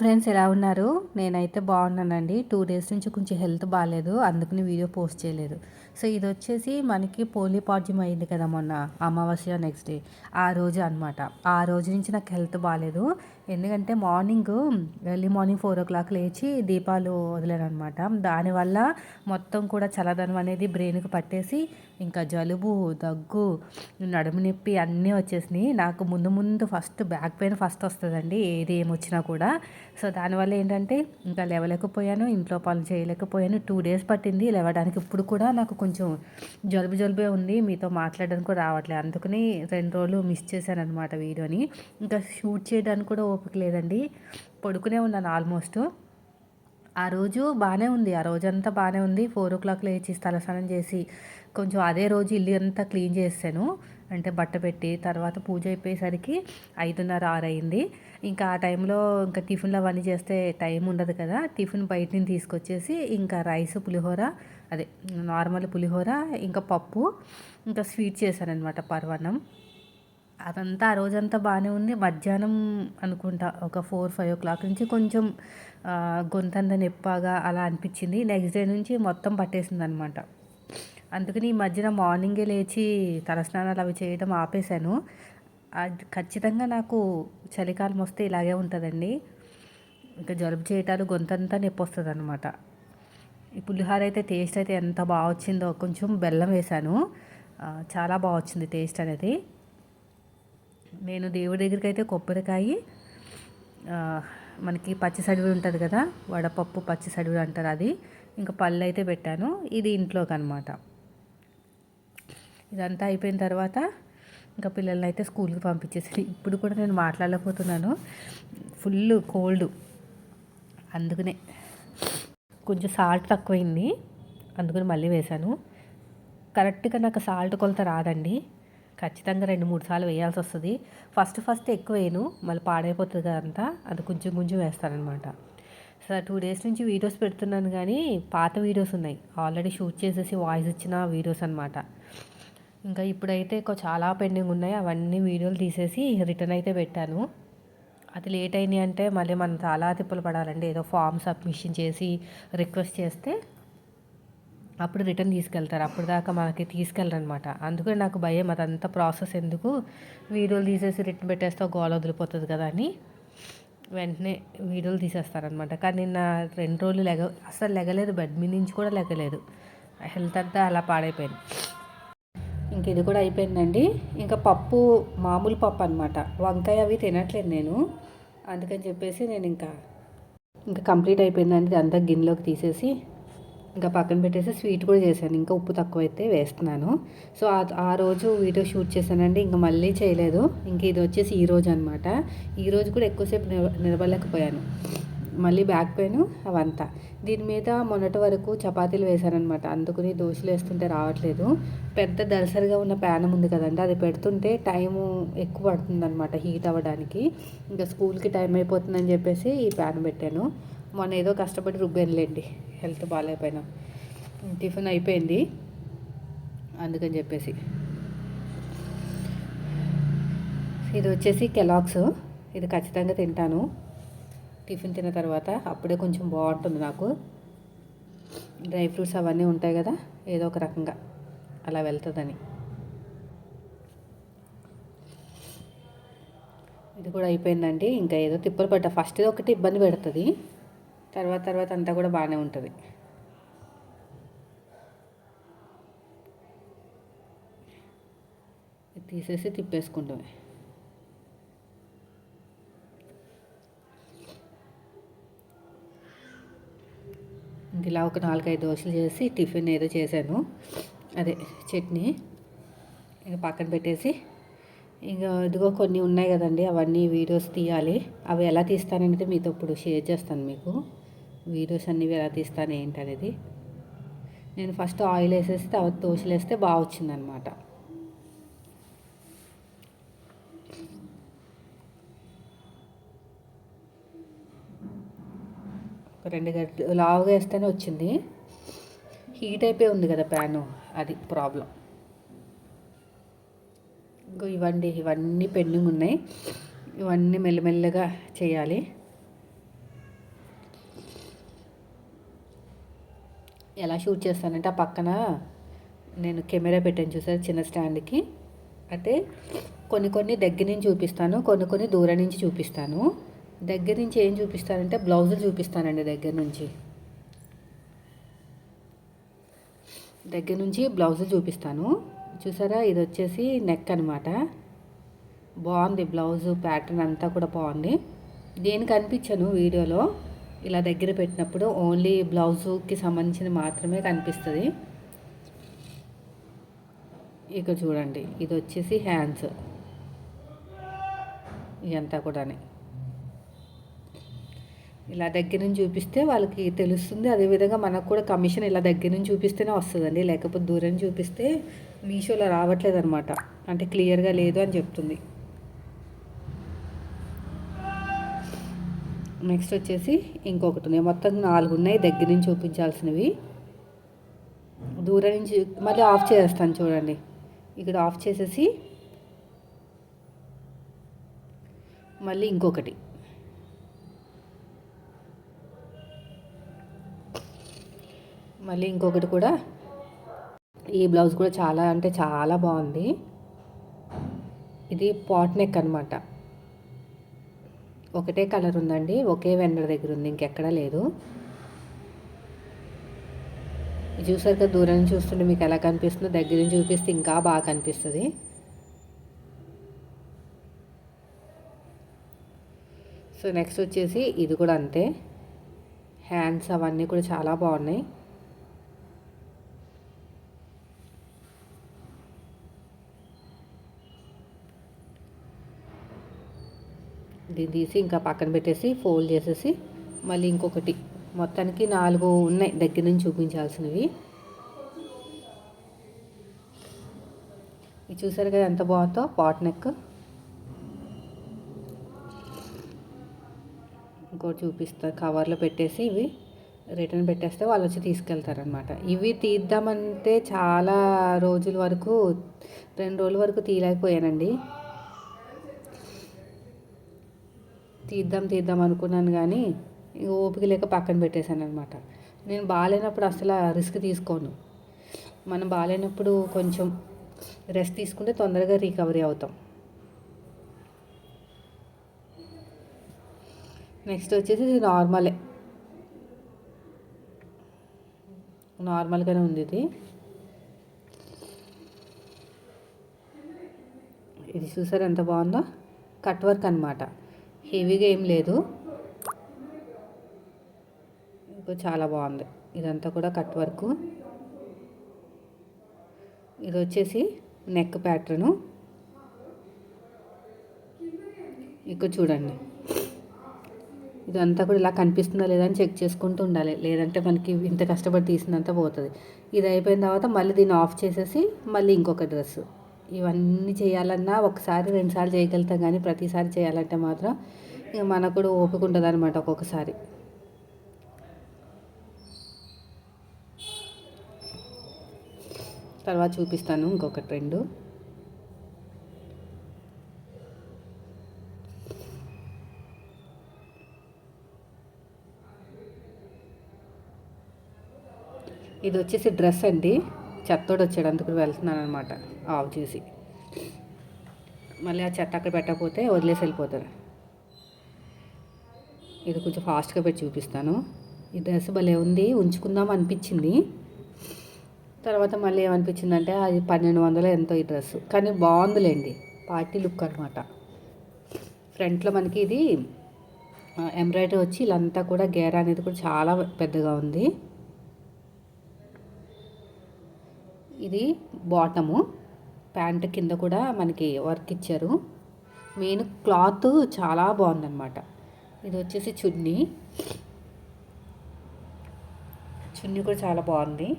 Friends ఎలా ఉన్నారు? నేనైతే బాగున్నానండి. టూ డేస్ నుంచి కొంచెం హెల్త్ బాగాలేదు అందుకని వీడియో పోస్ట్ చేయలేదు. సో ఇది వచ్చేసి మనకి పోలిపాడ్యం అయింది కదా మొన్న అమావాస్య నెక్స్ట్ డే. ఆ రోజు అనమాట ఆ రోజు నుంచి నాకు హెల్త్ బాగాలేదు ఎందుకంటే morning early morning four o'clock లేచి దీపాలు వదిలేను అనమాట దానివల్ల మొత్తం కూడా చల్లదనం అనేది బ్రెయిన్కి పట్టేసి ఇంకా జలుబు దగ్గు నడుము నొప్పి అన్నీ వచ్చేసినాయి. నాకు ముందు ముందు ఫస్ట్ బ్యాక్ పెయిన్ ఫస్ట్ వస్తుందండి ఏది ఏమొచ్చినా కూడా. సో దానివల్ల ఏంటంటే ఇంకా లేవలేకపోయాను ఇంట్లో పనులు చేయలేకపోయాను. టూ డేస్ పట్టింది లేవడానికి ఇప్పుడు కూడా నాకు కొంచెం జలుబు జలుబే ఉంది. మీతో మాట్లాడడానికి కూడా రావట్లేదు అందుకని రెండు రోజులు మిస్ చేశాను అనమాట వీడియోని. ఇంకా షూట్ చేయడానికి కూడా ఓపిక లేదండి. పడుకునే ఉన్నాను ఆల్మోస్ట్. ఆ రోజు బాగానే ఉంది. ఆ రోజంతా బాగానే ఉంది. ఫోర్ ఓ క్లాక్ లేచి తలస్నానం చేసి కొంచెం అదే రోజు ఇల్లు అంతా క్లీన్ చేసాను అంటే బట్ట పెట్టి తర్వాత పూజ అయిపోయేసరికి ఐదున్నర ఆరు అయింది ఇంకా ఆ టైంలో ఇంకా టిఫిన్లు అవన్నీ చేస్తే టైం ఉండదు కదా. టిఫిన్ బయట నుంచి తీసుకొచ్చేసి ఇంకా రైస్ పులిహోర అదే నార్మల్ పులిహోర ఇంకా పప్పు ఇంకా స్వీట్ చేశాను అనమాట పర్వణం అదంతా ఆ రోజంతా బాగానే ఉంది. మధ్యాహ్నం అనుకుంటా ఒక ఫోర్ ఫైవ్ ఓ క్లాక్ నుంచి కొంచెం గొంతంత నొప్పాగా అలా అనిపించింది. నెక్స్ట్ డే నుంచి మొత్తం పట్టేసింది అనమాట అందుకని ఈ మధ్యన మార్నింగే లేచి తలస్నానాలు అవి చేయడం ఆపేశాను. అది ఖచ్చితంగా నాకు చలికాలం వస్తే ఇలాగే ఉంటుందండి. ఇంకా జలుబు చేయటాలు గొంతంతా నొప్పి వస్తుంది అనమాట ఈ పులిహోర అయితే టేస్ట్ అయితే ఎంత బాగా వచ్చిందో కొంచెం బెల్లం వేశాను. చాలా బాగా వచ్చింది టేస్ట్ అనేది. నేను దేవుడి దగ్గరికి అయితే కొబ్బరికాయ మనకి పచ్చి సడివి ఉంటుంది కదా వడపప్పు పచ్చి సడివి అంటారు అది. ఇంకా పళ్ళు అయితే పెట్టాను. ఇది ఇంట్లోకి అనమాట ఇదంతా అయిపోయిన తర్వాత ఇంకా పిల్లల్ని అయితే స్కూల్కి పంపించేసి ఇప్పుడు కూడా నేను మాట్లాడలేకపోతున్నాను. Full cold. అందుకనే కొంచెం సాల్ట్ తక్కువైంది. అందుకని మళ్ళీ వేశాను. కరెక్ట్గా నాకు సాల్ట్ కొలత రాదండి. ఖచ్చితంగా రెండు మూడు సార్లు వేయాల్సి వస్తుంది. ఫస్ట్ ఫస్ట్ ఎక్కువ వేయను. మళ్ళీ పాడైపోతుంది కదంతా అది కొంచెం కొంచెం వేస్తానమాట సార్ టూ డేస్ నుంచి వీడియోస్ పెడుతున్నాను కానీ పాత వీడియోస్ ఉన్నాయి. ఆల్రెడీ షూట్ చేసేసి వాయిస్ ఇచ్చిన వీడియోస్ అనమాట ఇంకా ఇప్పుడైతే చాలా పెండింగ్ ఉన్నాయి. అవన్నీ వీడియోలు తీసేసి రిటర్న్ అయితే పెట్టాను. అది లేట్ అయినాయి అంటే మళ్ళీ మనం చాలా తిప్పలు పడాలండి. ఏదో ఫామ్ సబ్మిషన్ చేసి రిక్వెస్ట్ చేస్తే అప్పుడు రిటర్న్ తీసుకెళ్తారు. అప్పుడు దాకా మనకి తీసుకెళ్ళరనమాట. అందుకని నాకు భయం. అదంతా ప్రాసెస్ ఎందుకు? వీడియోలు తీసేసి రిటర్న్ పెట్టేస్తే గోల వదిలిపోతుంది కదా అని వెంటనే వీడియోలు తీసేస్తారనమాట. కానీ నిన్న రెండు రోజులు లెగ అసలు లెగలేదు. బెడ్ మీ నుంచి కూడా లెగలేదు. హెల్త్ అంతా అలా పాడైపోయింది. ఇంక ఇది కూడా అయిపోయిందండి. ఇంకా పప్పు మామూలు పప్పు అనమాట. వంకాయ అవి తినట్లేదు నేను. అందుకని చెప్పేసి నేను ఇంకా ఇంకా కంప్లీట్ అయిపోయిందండి. అంతా గిన్నెలోకి తీసేసి ఇంకా పక్కన పెట్టేసి స్వీట్ కూడా చేశాను. ఇంకా ఉప్పు తక్కువ అయితే వేస్తున్నాను. సో ఆ రోజు వీడియో షూట్ చేశానండి. ఇంకా మళ్ళీ చేయలేదు. ఇంక ఇది వచ్చేసి ఈ రోజు అనమాట ఈ రోజు కూడా ఎక్కువసేపు నిలబడలేకపోయాను. మళ్ళీ బ్యాక్ పెయిన్ అవంతా. దీని మీద మొన్నటి వరకు చపాతీలు వేశానమాట అందుకుని దోశలు వేస్తుంటే రావట్లేదు. పెద్ద దలసరిగా ఉన్న ప్యానం ఉంది కదండి. అది పెడుతుంటే టైము ఎక్కువ పడుతుందన్నమాట హీట్ అవ్వడానికి. ఇంకా స్కూల్కి టైం అయిపోతుందని చెప్పేసి ఈ ప్యాన్ పెట్టాను. మొన్న ఏదో కష్టపడి రుబ్బానులేండి హెల్త్ బాగాలేకపోయినా టిఫిన్ అయిపోయింది. అందుకని చెప్పేసి. ఇది వచ్చేసి కెలాక్స్ ఇది ఖచ్చితంగా తింటాను. టిఫిన్ తిన్న తర్వాత అప్పుడే కొంచెం బాగుంటుంది నాకు. డ్రై ఫ్రూట్స్ అవన్నీ ఉంటాయి కదా ఏదో ఒక రకంగా అలా వెళ్తుందని. ఇది కూడా అయిపోయిందండి. ఇంకా ఏదో తిప్పలు పడ్డా. ఫస్ట్ ఒకటి ఇబ్బంది పెడుతుంది. తర్వాత తర్వాత అంతా కూడా బాగానే ఉంటుంది. తీసేసి తిప్పేసుకుంటామే ఇలా ఒక నాలుగైదు దోశలు చేసి టిఫిన్ ఏదో చేశాను. అదే చట్నీ. ఇంకా పక్కన పెట్టేసి ఇంకా ఇదిగో కొన్ని ఉన్నాయి కదండి అవన్నీ వీడియోస్ తీయాలి. అవి ఎలా తీస్తాననేది మీతో ఇప్పుడు షేర్ చేస్తాను మీకు. వీడియోస్ అన్నీ ఎలా తీస్తాను ఏంటనేది. నేను ఫస్ట్ ఆయిల్ వేసేసి తర్వాత దోశలు వేస్తే బాగా వచ్చిందనమాట. రెండు గంటలు లావుగా వేస్తేనే వచ్చింది. హీట్ అయిపోయి ఉంది కదా ప్యాను అది ప్రాబ్లం. ఇంకో ఇవ్వండి ఇవన్నీ పెండింగ్ ఉన్నాయి. ఇవన్నీ మెల్లమెల్లగా చేయాలి. ఎలా షూట్ చేస్తానంటే ఆ పక్కన నేను కెమెరా పెట్టాను చూసారు చిన్న స్టాండ్కి. అయితే కొన్ని కొన్ని దగ్గర నుంచి చూపిస్తాను కొన్ని కొన్ని దూరం నుంచి చూపిస్తాను. దగ్గర నుంచి ఏం చూపిస్తానంటే బ్లౌజులు చూపిస్తానండి దగ్గర నుంచి. దగ్గర నుంచి బ్లౌజులు చూపిస్తాను. చూసారా? ఇది వచ్చేసి నెక్ అనమాట బాగుంది బ్లౌజు ప్యాటర్న్ అంతా కూడా బాగుంది. దేనికి అనిపించాను వీడియోలో? ఇలా దగ్గర పెట్టినప్పుడు ఓన్లీ బ్లౌజుకి సంబంధించిన మాత్రమే కనిపిస్తుంది. ఇక చూడండి ఇది వచ్చేసి హ్యాండ్స్. ఇదంతా కూడా ఇలా దగ్గర నుంచి చూపిస్తే వాళ్ళకి తెలుస్తుంది. అదేవిధంగా మనకు కూడా కమిషన్ ఇలా దగ్గర నుంచి చూపిస్తేనే వస్తుందండి. లేకపోతే దూరం చూపిస్తే మీషోలో రావట్లేదు అనమాట అంటే క్లియర్గా లేదు అని చెప్తుంది. నెక్స్ట్ వచ్చేసి ఇంకొకటి ఉన్నాయి. మొత్తం నాలుగు ఉన్నాయి. దగ్గర నుంచి చూపించాల్సినవి. దూరం నుంచి మళ్ళీ ఆఫ్ చేస్తాను చూడండి. ఇక్కడ ఆఫ్ చేసేసి మళ్ళీ ఇంకొకటి. మళ్ళీ ఇంకొకటి కూడా. ఈ బ్లౌజ్ కూడా చాలా అంటే చాలా బాగుంది. ఇది పాట్ నెక్ అనమాట ఒకటే కలర్ ఉందండి. ఒకే వెండర్ దగ్గర ఉంది. ఇంకెక్కడా లేదు. చూసారు కదా దూరం చూస్తుంటే మీకు ఎలా కనిపిస్తుందో దగ్గర నుంచి చూపిస్తే ఇంకా బాగా కనిపిస్తుంది. సో నెక్స్ట్ వచ్చేసి ఇది కూడా అంతే. హ్యాండ్స్ అవన్నీ కూడా చాలా బాగున్నాయి. దీన్ని తీసి ఇంకా పక్కన పెట్టేసి ఫోల్డ్ చేసేసి మళ్ళీ ఇంకొకటి. మొత్తానికి నాలుగు ఉన్నాయి దగ్గర నుంచి చూపించాల్సినవి. ఇది చూసారు కదా ఎంత బాగుందో పాట్ నెక్. ఇంకోటి చూపిస్తారు కవర్లో పెట్టేసి ఇవి రిటర్న్ పెట్టేస్తే వాళ్ళు వచ్చి తీసుకెళ్తారనమాట ఇవి తీద్దామంటే చాలా రోజుల వరకు రెండు రోజుల వరకు తీయలేకపోయానండి. తీద్దాం తీద్దాం అనుకున్నాను కానీ ఓపిక లేక పక్కన పెట్టేశాను అనమాట నేను బాగాలేనప్పుడు అసలు రిస్క్ తీసుకోను. మనం బాగాలేనప్పుడు కొంచెం రెస్ట్ తీసుకుంటే తొందరగా రికవరీ అవుతాం. నెక్స్ట్ వచ్చేసి ఇది నార్మలే. నార్మల్గానే ఉంది ఇది. ఇది చూసారు ఎంత బాగుందో? కట్ వర్క్ అనమాట హెవీగా ఏం లేదు. ఇంకో చాలా బాగుంది. ఇదంతా కూడా కట్ వర్క్. ఇది వచ్చేసి నెక్ ప్యాటర్ను ఇక్కడ చూడండి. ఇదంతా కూడా ఇలా కనిపిస్తుందా లేదా అని చెక్ చేసుకుంటూ ఉండాలి. లేదంటే మనకి ఇంత కష్టపడి తీసినంత పోతుంది. ఇది అయిపోయిన తర్వాత మళ్ళీ దీన్ని ఆఫ్ చేసేసి మళ్ళీ ఇంకొక డ్రెస్సు ఇవన్నీ చేయాలన్నా ఒకసారి రెండుసార్లు చేయగలుగుతాం కానీ ప్రతిసారి చేయాలంటే మాత్రం ఇక మనకు కూడా ఓపిక ఉంటుంది అనమాట ఒక్కొక్కసారి. తర్వాత చూపిస్తాను ఇంకొకటి రెండు. ఇది వచ్చేసి డ్రెస్ అండి. చెత్తోడు వచ్చాడు అందుకు వెళ్తున్నాను అనమాట ఆఫ్ చేసి. మళ్ళీ ఆ చెత్త అక్కడ పెట్టకపోతే వదిలేసి వెళ్ళిపోతారు. ఇది కొంచెం ఫాస్ట్గా పెట్టి చూపిస్తాను. ఈ డ్రెస్ భలే ఉంది ఉంచుకుందాం అనిపించింది. తర్వాత మళ్ళీ ఏమనిపించిందంటే అది పన్నెండు వందలు ఎంతో ఈ డ్రెస్. కానీ బాగుందిలేండి పార్టీ లుక్ అనమాట ఫ్రంట్లో మనకి ఇది ఎంబ్రాయిడరీ వచ్చి ఇలాంతా కూడా గేరా అనేది కూడా చాలా పెద్దగా ఉంది. ఇది బాటము. ప్యాంట్ కింద కూడా మనకి వర్క్ ఇచ్చారు. మెయిన్ క్లాత్ చాలా బాగుందన్నమాట. ఇది వచ్చేసి చున్నీ. చున్నీ కూడా చాలా బాగుంది.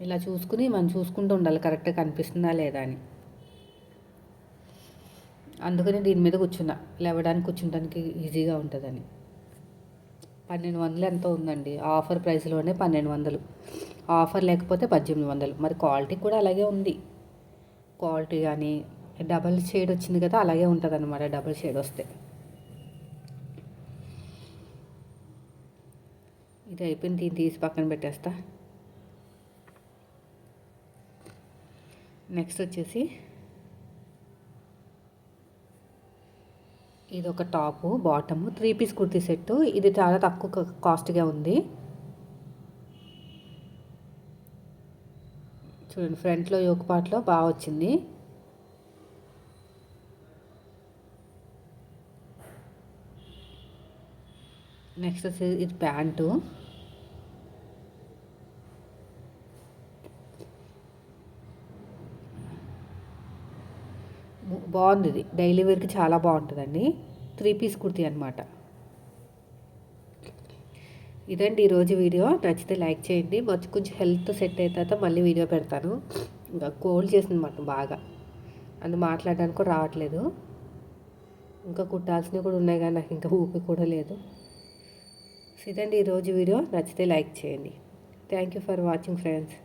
ఇలా చూసుకుని మనం చూసుకుంటూ ఉండాలి. కరెక్ట్గా కనిపిస్తుందా లేదా అని. అందుకని దీని మీద కూర్చున్నా. లేవడానికి కూర్చుంటానికి ఈజీగా ఉంటుందని. పన్నెండు వందలు ఎంతో ఉందండి? ఆఫర్ ప్రైస్లోనే పన్నెండు వందలు. ఆఫర్ లేకపోతే పద్దెనిమిది వందలు. మరి క్వాలిటీ కూడా అలాగే ఉంది. క్వాలిటీ కానీ డబల్ షేడ్ వచ్చింది కదా అలాగే ఉంటుంది అనమాట డబల్ షేడ్ వస్తే. ఇది అయిపోయింది దీన్ని తీసి పక్కన పెట్టేస్తా. నెక్స్ట్ వచ్చేసి ఇది ఒక top bottom three piece kurti set ఇది చాలా తక్కువ కాస్ట్గా ఉంది. చూడండి ఫ్రంట్లో యోగ పాటలో బాగా వచ్చింది. నెక్స్ట్ వచ్చేసి ఇది ప్యాంటు. బాగుంది ఇది. డైలీ వేర్కి చాలా బాగుంటుందండి. త్రీ పీస్ కుర్తీ అనమాట ఇదండి ఈరోజు వీడియో. నచ్చితే లైక్ చేయండి. మంచి కొంచెం హెల్త్ సెట్ అయిన తర్వాత మళ్ళీ వీడియో పెడతాను. ఇంకా కోల్డ్ చేసింది మాట బాగా. అందు మాట్లాడడానికి కూడా రావట్లేదు. ఇంకా కుట్టాల్సినవి కూడా ఉన్నాయి కానీ నాకు ఇంకా ఊపి కూడా లేదు. ఇదండి ఈరోజు వీడియో. నచ్చితే లైక్ చేయండి. Thank you for watching friends.